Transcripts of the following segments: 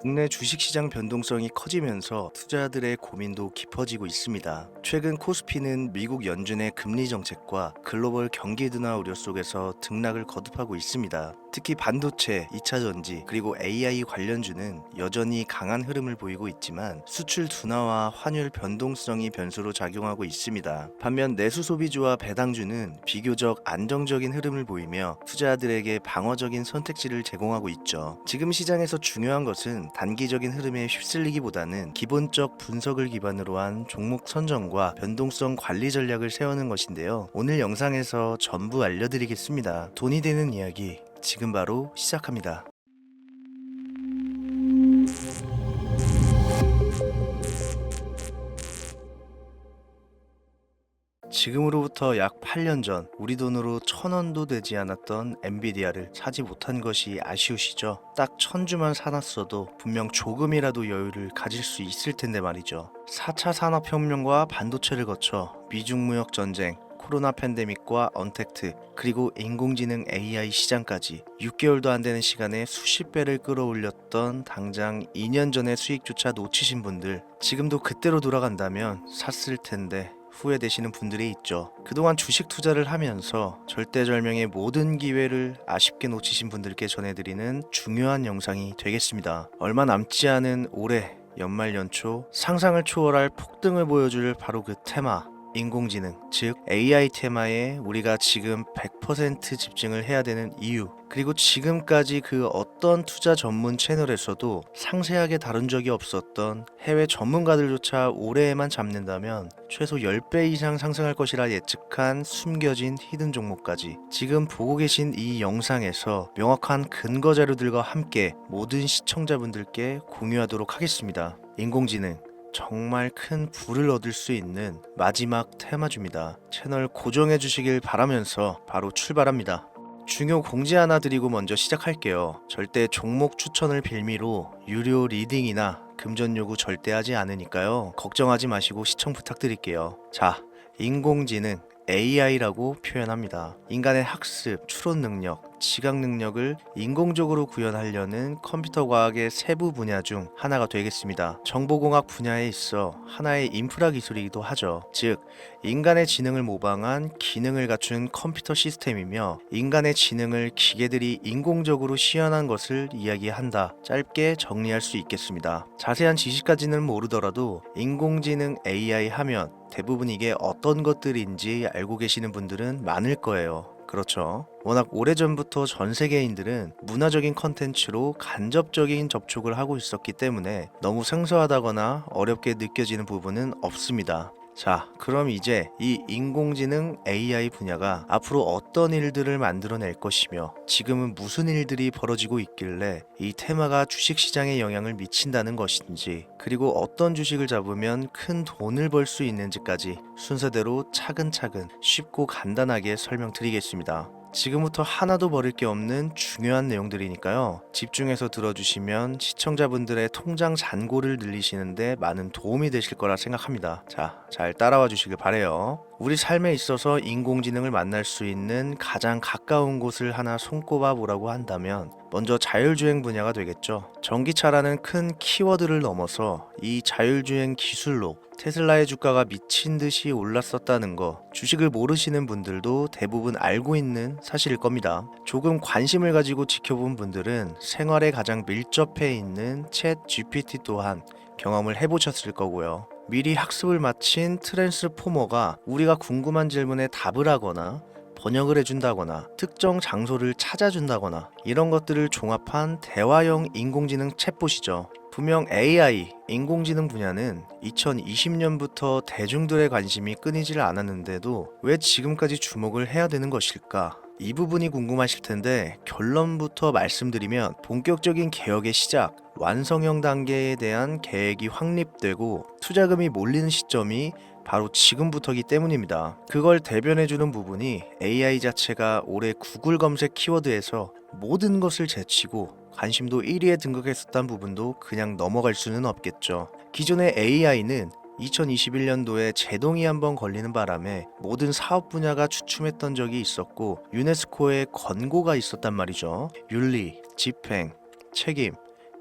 국내 주식시장 변동성이 커지면서 투자자들의 고민도 깊어지고 있습니다. 최근 코스피는 미국 연준의 금리 정책과 글로벌 경기 둔화 우려 속에서 등락을 거듭하고 있습니다. 특히 반도체, 2차 전지, 그리고 AI 관련주는 여전히 강한 흐름을 보이고 있지만 수출 둔화와 환율 변동성이 변수로 작용하고 있습니다. 반면 내수 소비주와 배당주는 비교적 안정적인 흐름을 보이며 투자자들에게 방어적인 선택지를 제공하고 있죠. 지금 시장에서 중요한 것은 단기적인 흐름에 휩쓸리기보다는 기본적 분석을 기반으로 한 종목 선정과 변동성 관리 전략을 세우는 것인데요. 오늘 영상에서 전부 알려드리겠습니다. 돈이 되는 이야기 지금 바로 시작합니다. 지금으로부터 약 8년 전 우리 돈으로 천 원도 되지 않았던 엔비디아를 사지 못한 것이 아쉬우시죠? 딱 천 주만 사놨어도 분명 조금이라도 여유를 가질 수 있을 텐데 말이죠. 4차 산업혁명과 반도체를 거쳐 미중무역 전쟁, 코로나 팬데믹과 언택트, 그리고 인공지능 AI 시장까지 6개월도 안 되는 시간에 수십 배를 끌어올렸던 당장 2년 전의 수익조차 놓치신 분들, 지금도 그때로 돌아간다면 샀을 텐데 후회되시는 분들이 있죠. 그동안 주식 투자를 하면서 절대절명의 모든 기회를 아쉽게 놓치신 분들께 전해드리는 중요한 영상이 되겠습니다. 얼마 남지 않은 올해 연말 연초 상상을 초월할 폭등을 보여줄 바로 그 테마 인공지능, 즉 AI 테마에 우리가 지금 100% 집중을 해야 되는 이유, 그리고 지금까지 그 어떤 투자 전문 채널에서도 상세하게 다룬 적이 없었던 해외 전문가들조차 올해에만 잡는다면 최소 10배 이상 상승할 것이라 예측한 숨겨진 히든 종목까지 지금 보고 계신 이 영상에서 명확한 근거 자료들과 함께 모든 시청자분들께 공유하도록 하겠습니다. 인공지능 정말 큰 부를 얻을 수 있는 마지막 테마주입니다. 채널 고정해 주시길 바라면서 바로 출발합니다. 중요 공지 하나 드리고 먼저 시작할게요. 절대 종목 추천을 빌미로 유료 리딩이나 금전 요구 절대 하지 않으니까요. 걱정하지 마시고 시청 부탁드릴게요. 자, 인공지능 AI라고 표현합니다. 인간의 학습, 추론 능력, 지각 능력을 인공적으로 구현하려는 컴퓨터 과학의 세부 분야 중 하나가 되겠습니다. 정보공학 분야에 있어 하나의 인프라 기술이기도 하죠. 즉, 인간의 지능을 모방한 기능을 갖춘 컴퓨터 시스템이며 인간의 지능을 기계들이 인공적으로 시연한 것을 이야기한다. 짧게 정리할 수 있겠습니다. 자세한 지식까지는 모르더라도 인공지능 AI 하면 대부분 이게 어떤 것들인지 알고 계시는 분들은 많을 거예요. 그렇죠. 워낙 오래전부터 전 세계인들은 문화적인 컨텐츠로 간접적인 접촉을 하고 있었기 때문에 너무 생소하다거나 어렵게 느껴지는 부분은 없습니다. 자, 그럼 이제 이 인공지능 AI 분야가 앞으로 어떤 일들을 만들어낼 것이며 지금은 무슨 일들이 벌어지고 있길래 이 테마가 주식시장에 영향을 미친다는 것인지 그리고 어떤 주식을 잡으면 큰 돈을 벌 수 있는지까지 순서대로 차근차근 쉽고 간단하게 설명드리겠습니다. 지금부터 하나도 버릴 게 없는 중요한 내용들이니까요. 집중해서 들어주시면 시청자분들의 통장 잔고를 늘리시는데 많은 도움이 되실 거라 생각합니다. 자, 잘 따라와 주시길 바래요. 우리 삶에 있어서 인공지능을 만날 수 있는 가장 가까운 곳을 하나 손꼽아 보라고 한다면 먼저 자율주행 분야가 되겠죠. 전기차라는 큰 키워드를 넘어서 이 자율주행 기술로 테슬라의 주가가 미친 듯이 올랐었다는 거 주식을 모르시는 분들도 대부분 알고 있는 사실일 겁니다. 조금 관심을 가지고 지켜본 분들은 생활에 가장 밀접해 있는 챗 GPT 또한 경험을 해보셨을 거고요. 미리 학습을 마친 트랜스포머가 우리가 궁금한 질문에 답을 하거나 번역을 해준다거나 특정 장소를 찾아준다거나 이런 것들을 종합한 대화형 인공지능 챗봇이죠. 분명 AI, 인공지능 분야는 2020년부터 대중들의 관심이 끊이질 않았는데도 왜 지금까지 주목을 해야 되는 것일까? 이 부분이 궁금하실 텐데 결론부터 말씀드리면 본격적인 개혁의 시작, 완성형 단계에 대한 계획이 확립되고 투자금이 몰리는 시점이 바로 지금부터기 때문입니다. 그걸 대변해주는 부분이 AI 자체가 올해 구글 검색 키워드에서 모든 것을 제치고 관심도 1위에 등극했었던 부분도 그냥 넘어갈 수는 없겠죠. 기존의 AI는 2021년도에 제동이 한번 걸리는 바람에 모든 사업 분야가 주춤했던 적이 있었고 유네스코의 권고가 있었단 말이죠. 윤리, 집행, 책임,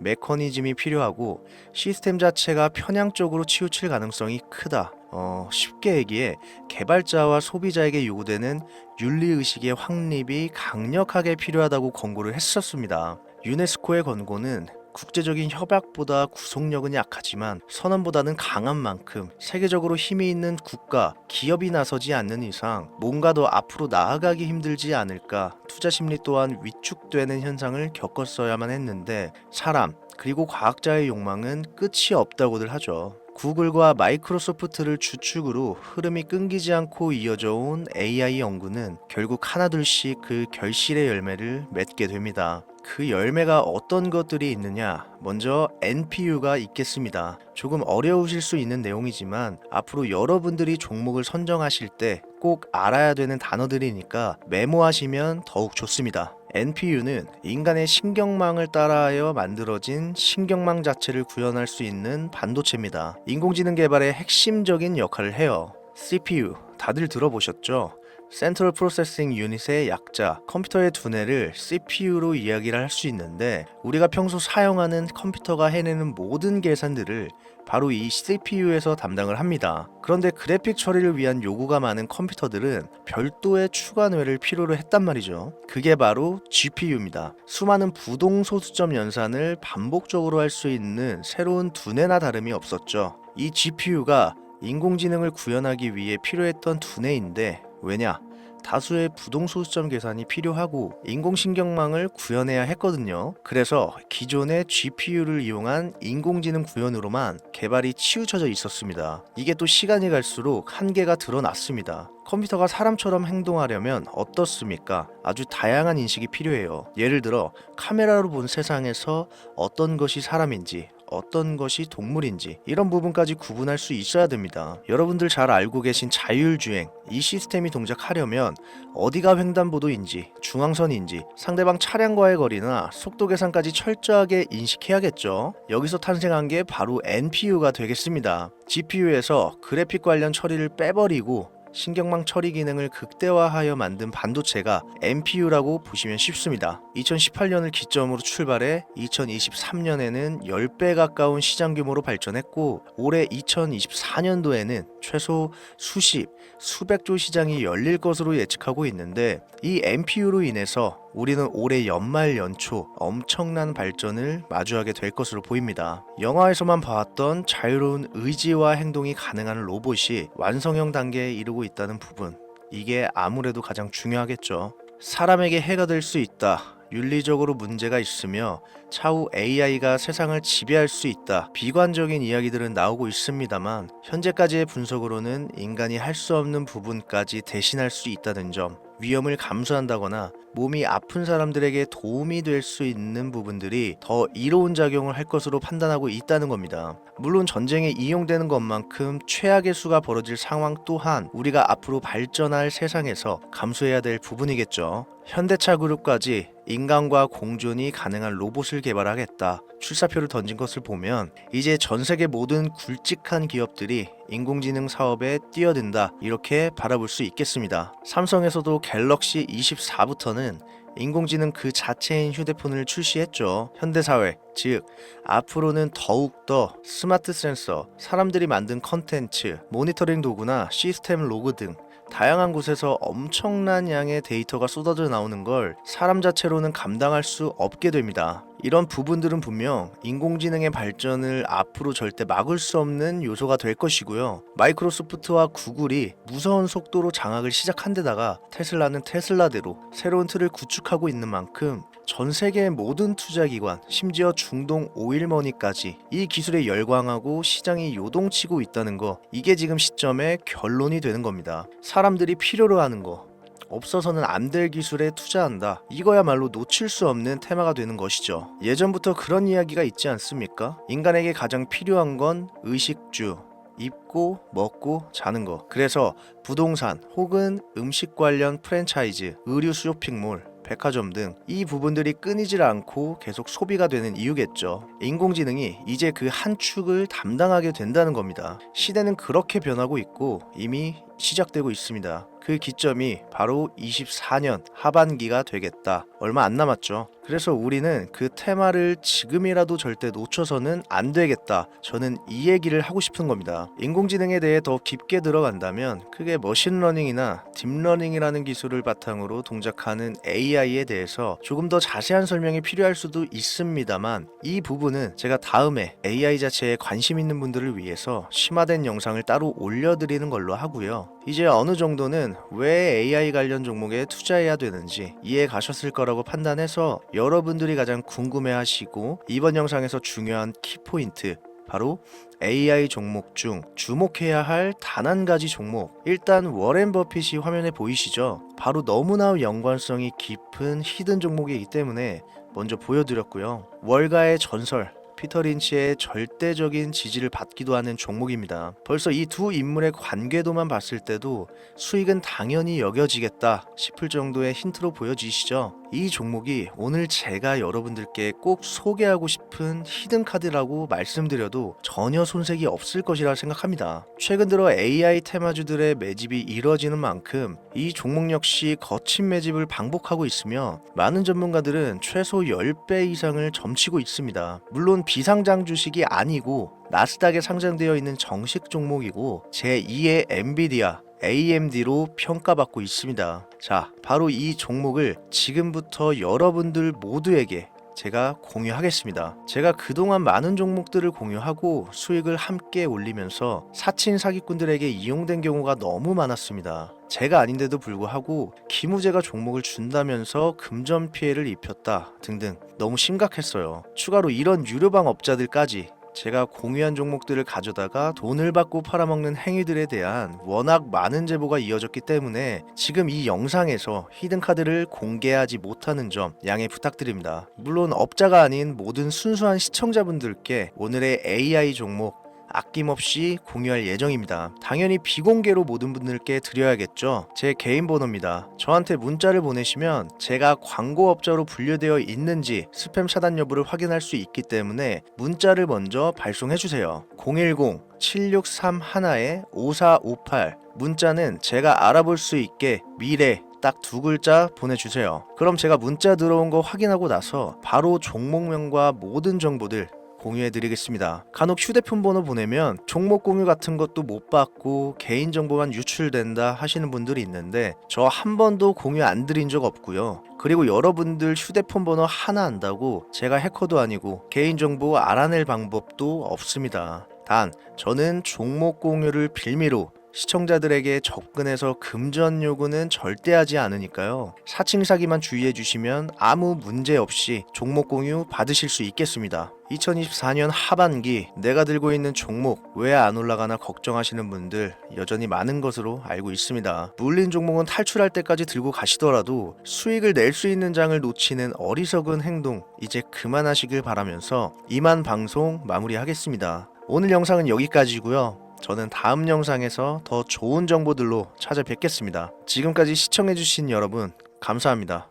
메커니즘이 필요하고 시스템 자체가 편향적으로 치우칠 가능성이 크다. 어, 쉽게 얘기해 개발자와 소비자에게 요구되는 윤리의식의 확립이 강력하게 필요하다고 권고를 했었습니다. 유네스코의 권고는 국제적인 협약보다 구속력은 약하지만 선언보다는 강한 만큼 세계적으로 힘이 있는 국가, 기업이 나서지 않는 이상 뭔가 더 앞으로 나아가기 힘들지 않을까 투자 심리 또한 위축되는 현상을 겪었어야만 했는데 사람 그리고 과학자의 욕망은 끝이 없다고들 하죠. 구글과 마이크로소프트를 주축으로 흐름이 끊기지 않고 이어져 온 AI 연구는 결국 하나둘씩 그 결실의 열매를 맺게 됩니다. 그 열매가 어떤 것들이 있느냐? 먼저 NPU가 있겠습니다. 조금 어려우실 수 있는 내용이지만 앞으로 여러분들이 종목을 선정하실 때 꼭 알아야 되는 단어들이니까 메모하시면 더욱 좋습니다. NPU는 인간의 신경망을 따라하여 만들어진 신경망 자체를 구현할 수 있는 반도체입니다. 인공지능 개발의 핵심적인 역할을 해요. CPU 다들 들어보셨죠? 센트럴 프로세싱 유닛의 약자, 컴퓨터의 두뇌를 CPU로 이야기를 할 수 있는데 우리가 평소 사용하는 컴퓨터가 해내는 모든 계산들을 바로 이 CPU에서 담당을 합니다. 그런데 그래픽 처리를 위한 요구가 많은 컴퓨터들은 별도의 추가 뇌를 필요로 했단 말이죠. 그게 바로 GPU입니다. 수많은 부동 소수점 연산을 반복적으로 할 수 있는 새로운 두뇌나 다름이 없었죠. 이 GPU가 인공지능을 구현하기 위해 필요했던 두뇌인데 왜냐? 다수의 부동 소수점 계산이 필요하고 인공신경망을 구현해야 했거든요. 그래서 기존의 GPU를 이용한 인공지능 구현으로만 개발이 치우쳐져 있었습니다. 이게 또 시간이 갈수록 한계가 드러났습니다. 컴퓨터가 사람처럼 행동하려면 어떻습니까? 아주 다양한 인식이 필요해요. 예를 들어 카메라로 본 세상에서 어떤 것이 사람인지 어떤 것이 동물인지 이런 부분까지 구분할 수 있어야 됩니다. 여러분들 잘 알고 계신 자율주행 이 시스템이 동작하려면 어디가 횡단보도인지 중앙선인지 상대방 차량과의 거리나 속도 계산까지 철저하게 인식해야겠죠. 여기서 탄생한 게 바로 NPU가 되겠습니다. GPU에서 그래픽 관련 처리를 빼버리고 신경망 처리 기능을 극대화하여 만든 반도체가 NPU라고 보시면 쉽습니다. 2018년을 기점으로 출발해 2023년에는 10배 가까운 시장 규모로 발전했고 올해 2024년도에는 최소 수십, 수백조 시장이 열릴 것으로 예측하고 있는데 이 NPU로 인해서 우리는 올해 연말 연초 엄청난 발전을 마주하게 될 것으로 보입니다. 영화에서만 봐왔던 자유로운 의지와 행동이 가능한 로봇이 완성형 단계에 이르고 있다는 부분. 이게 아무래도 가장 중요하겠죠. 사람에게 해가 될 수 있다. 윤리적으로 문제가 있으며 차후 AI가 세상을 지배할 수 있다. 비관적인 이야기들은 나오고 있습니다만 현재까지의 분석으로는 인간이 할 수 없는 부분까지 대신할 수 있다는 점, 위험을 감수한다거나 몸이 아픈 사람들에게 도움이 될 수 있는 부분들이 더 이로운 작용을 할 것으로 판단하고 있다는 겁니다. 물론 전쟁에 이용되는 것만큼 최악의 수가 벌어질 상황 또한 우리가 앞으로 발전할 세상에서 감수해야 될 부분이겠죠. 현대차 그룹까지 인간과 공존이 가능한 로봇을 개발하겠다. 출사표를 던진 것을 보면 이제 전 세계 모든 굵직한 기업들이 인공지능 사업에 뛰어든다. 이렇게 바라볼 수 있겠습니다. 삼성에서도 갤럭시 24부터는 인공지능 그 자체인 휴대폰을 출시했죠. 현대사회, 즉, 앞으로는 더욱더 스마트 센서, 사람들이 만든 컨텐츠, 모니터링 도구나 시스템 로그 등 다양한 곳에서 엄청난 양의 데이터가 쏟아져 나오는 걸 사람 자체로는 감당할 수 없게 됩니다. 이런 부분들은 분명 인공지능의 발전을 앞으로 절대 막을 수 없는 요소가 될 것이고요. 마이크로소프트와 구글이 무서운 속도로 장악을 시작한 데다가 테슬라는 테슬라대로 새로운 틀을 구축하고 있는 만큼 전 세계의 모든 투자기관, 심지어 중동 오일머니까지 이 기술에 열광하고 시장이 요동치고 있다는 거, 이게 지금 시점의 결론이 되는 겁니다. 사람들이 필요로 하는 거, 없어서는 안 될 기술에 투자한다. 이거야말로 놓칠 수 없는 테마가 되는 것이죠. 예전부터 그런 이야기가 있지 않습니까? 인간에게 가장 필요한 건 의식주, 입고 먹고 자는 거. 그래서 부동산 혹은 음식 관련 프랜차이즈, 의류 쇼핑몰, 백화점 등 이 부분들이 끊이질 않고 계속 소비가 되는 이유겠죠. 인공지능이 이제 그 한 축을 담당하게 된다는 겁니다. 시대는 그렇게 변하고 있고 이미 시작되고 있습니다. 그 기점이 바로 24년 하반기가 되겠다. 얼마 안 남았죠. 그래서 우리는 그 테마를 지금이라도 절대 놓쳐서는 안 되겠다. 저는 이 얘기를 하고 싶은 겁니다. 인공지능에 대해 더 깊게 들어간다면 크게 머신러닝이나 딥러닝이라는 기술을 바탕으로 동작하는 AI에 대해서 조금 더 자세한 설명이 필요할 수도 있습니다만 이 부분은 제가 다음에 AI 자체에 관심 있는 분들을 위해서 심화된 영상을 따로 올려드리는 걸로 하고요. 이제 어느 정도는 왜 AI 관련 종목에 투자해야 되는지 이해 가셨을 거라고 판단해서 여러분들이 가장 궁금해하시고 이번 영상에서 중요한 키포인트 바로 AI 종목 중 주목해야 할 단 한 가지 종목. 일단 워렌 버핏이 화면에 보이시죠? 바로 너무나 연관성이 깊은 히든 종목이기 때문에 먼저 보여드렸고요. 월가의 전설. 피터 린치의 절대적인 지지를 받기도 하는 종목입니다. 벌써 이 두 인물의 관계도만 봤을 때도 수익은 당연히 여겨지겠다 싶을 정도의 힌트로 보여지시죠? 이 종목이 오늘 제가 여러분들께 꼭 소개하고 싶은 히든 카드라고 말씀드려도 전혀 손색이 없을 것이라 생각합니다. 최근 들어 AI 테마주들의 매집이 이뤄지는 만큼 이 종목 역시 거친 매집을 반복하고 있으며 많은 전문가들은 최소 10배 이상을 점치고 있습니다. 물론 비상장 주식이 아니고 나스닥에 상장되어 있는 정식 종목이고 제2의 엔비디아 AMD로 평가받고 있습니다. 자, 바로 이 종목을 지금부터 여러분들 모두에게 제가 공유하겠습니다. 제가 그동안 많은 종목들을 공유하고 수익을 함께 올리면서 사친 사기꾼들에게 이용된 경우가 너무 많았습니다. 제가 아닌데도 불구하고 기무제가 종목을 준다면서 금전 피해를 입혔다 등등 너무 심각했어요. 추가로 이런 유료방 업자들까지 제가 공유한 종목들을 가져다가 돈을 받고 팔아먹는 행위들에 대한 워낙 많은 제보가 이어졌기 때문에 지금 이 영상에서 히든카드를 공개하지 못하는 점 양해 부탁드립니다. 물론 업자가 아닌 모든 순수한 시청자분들께 오늘의 AI 종목 아낌없이 공유할 예정입니다. 당연히 비공개로 모든 분들께 드려야겠죠. 제 개인 번호입니다. 저한테 문자를 보내시면 제가 광고업자로 분류되어 있는지 스팸 차단 여부를 확인할 수 있기 때문에 문자를 먼저 발송해 주세요. 010-7631-5458 문자는 제가 알아볼 수 있게 미래 딱 두 글자 보내주세요. 그럼 제가 문자 들어온 거 확인하고 나서 바로 종목명과 모든 정보들 공유해드리겠습니다. 간혹 휴대폰 번호 보내면 종목 공유 같은 것도 못 받고 개인정보만 유출된다 하시는 분들이 있는데 저 한 번도 공유 안 드린 적 없고요. 그리고 여러분들 휴대폰 번호 하나 안다고 제가 해커도 아니고 개인정보 알아낼 방법도 없습니다. 단 저는 종목 공유를 빌미로 시청자들에게 접근해서 금전 요구는 절대 하지 않으니까요. 사칭 사기만 주의해 주시면 아무 문제 없이 종목 공유 받으실 수 있겠습니다. 2024년 하반기 내가 들고 있는 종목 왜 안 올라가나 걱정하시는 분들 여전히 많은 것으로 알고 있습니다. 물린 종목은 탈출할 때까지 들고 가시더라도 수익을 낼 수 있는 장을 놓치는 어리석은 행동 이제 그만하시길 바라면서 이만 방송 마무리하겠습니다. 오늘 영상은 여기까지고요. 저는 다음 영상에서 더 좋은 정보들로 찾아뵙겠습니다. 지금까지 시청해주신 여러분, 감사합니다.